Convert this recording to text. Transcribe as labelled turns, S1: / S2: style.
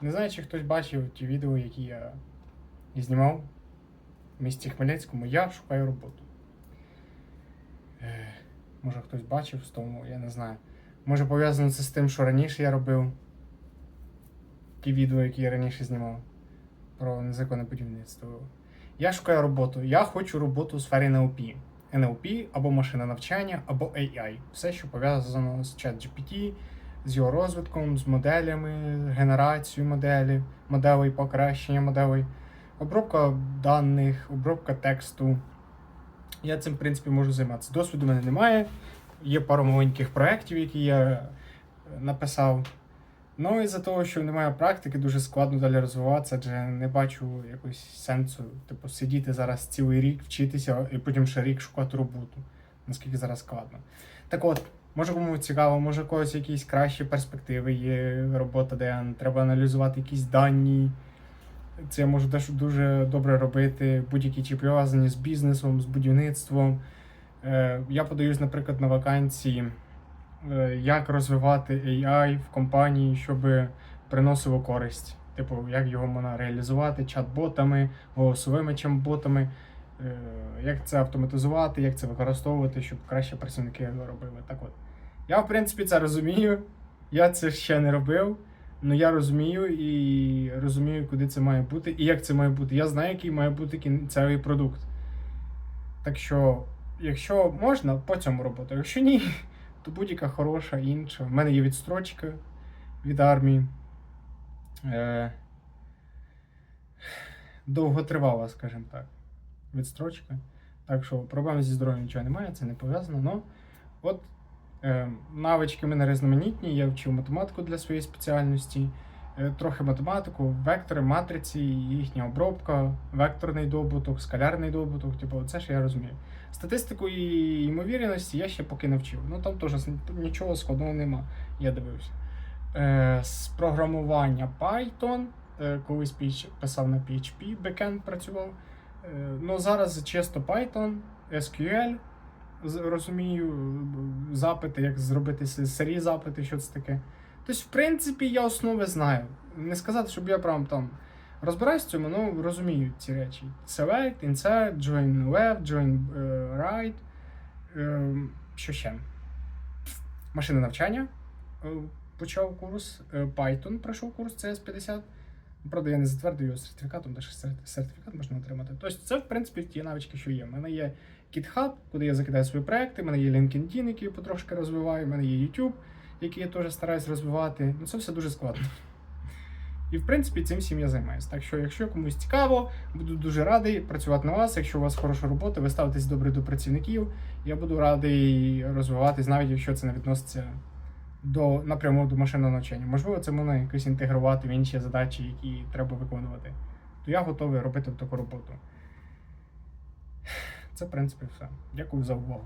S1: Не знаю, чи хтось бачив ті відео, які я знімав в місті Хмельницькому. Я шукаю роботу. Е, Може хтось бачив з тому, я не знаю. Може пов'язано це з тим, що раніше я робив ті відео, які я раніше знімав про незаконне будівництво. Я шукаю роботу. Я хочу роботу у сфері НЛП. НЛП або машина навчання, або AI. Все, що пов'язано з ChatGPT, з його розвитком, з моделями, генерацією моделів, моделей, покращення моделей, обробка даних, обробка тексту. Я цим, в принципі, можу займатися. Досвіду в мене немає. Є пару маленьких проєктів, які я е, написав. Ну і за того, що немає практики, дуже складно далі розвиватися, адже не бачу якогось сенсу, типу, сидіти зараз цілий рік, вчитися і потім ще рік шукати роботу. Наскільки зараз складно. Так от, може кому цікаво, може у когось якісь кращі перспективи є робота, де треба аналізувати якісь дані. Це теж дуже добре робити, будь-які чи пов'язані з бізнесом, з будівництвом. Е, Я подаюсь, наприклад, на вакансії, е, як розвивати AI в компанії, щоб приносило користь. Типу, як його можна реалізувати чат-ботами, голосовими чат-ботами, як це автоматизувати, як це використовувати, щоб краще працівники робили. Так от. Я, в принципі, це розумію. Я це ще не робив. Ну я розумію і розумію, куди це має бути і як це має бути. Я знаю, який має бути кінцевий продукт. Так що, якщо можна, по цьому роботу. Якщо ні, то будь-яка хороша інша. У мене є відстрочка від армії. Е, довготривала, скажімо так. Відстрочка. Так що проблем зі здоров'ям нічого немає, це не пов'язано. Но от Е, Навички в мене різноманітні, я вчив математику для своєї спеціальності, е, трохи математику, вектори, матриці, їхня обробка, векторний добуток, скалярний добуток, типу, це ж я розумію. Статистику і ймовірності я ще поки не вчив. Ну там теж нічого складного нема, я дивився. Е, З програмування Python, е, колись піч- писав на PHP, бекенд працював. Е, Ну зараз чисто Python, SQL розумію запити, як зробити сирі запити, що це таке. Тобто, в принципі, я основи знаю. Не сказати, щоб я прям там розбираюсь в цьому, ну розумію ці речі. Select, insert, join left, join е, right. Е, що ще? Машина навчання. Почав курс Python, пройшов курс CS50. Правда, я не затвердив його сертифікатом, де сертифікат можна отримати. Тобто, це, в принципі, ті навички, що є. У мене є GitHub, куди я закидаю свої проекти, в мене є LinkedIn, який я потрошки розвиваю, в мене є YouTube, який я теж стараюсь розвивати. Ну це все дуже складно. І в принципі цим всім я займаюся. Так що, якщо комусь цікаво, буду дуже радий працювати на вас. Якщо у вас хороша робота, ви ставитесь добре до працівників. Я буду радий розвиватись, навіть якщо це не відноситься до напряму до машинного навчання. Можливо, це можна якось інтегрувати в інші задачі, які треба виконувати. То я готовий робити таку роботу. Це, в принципі, все. Дякую за увагу.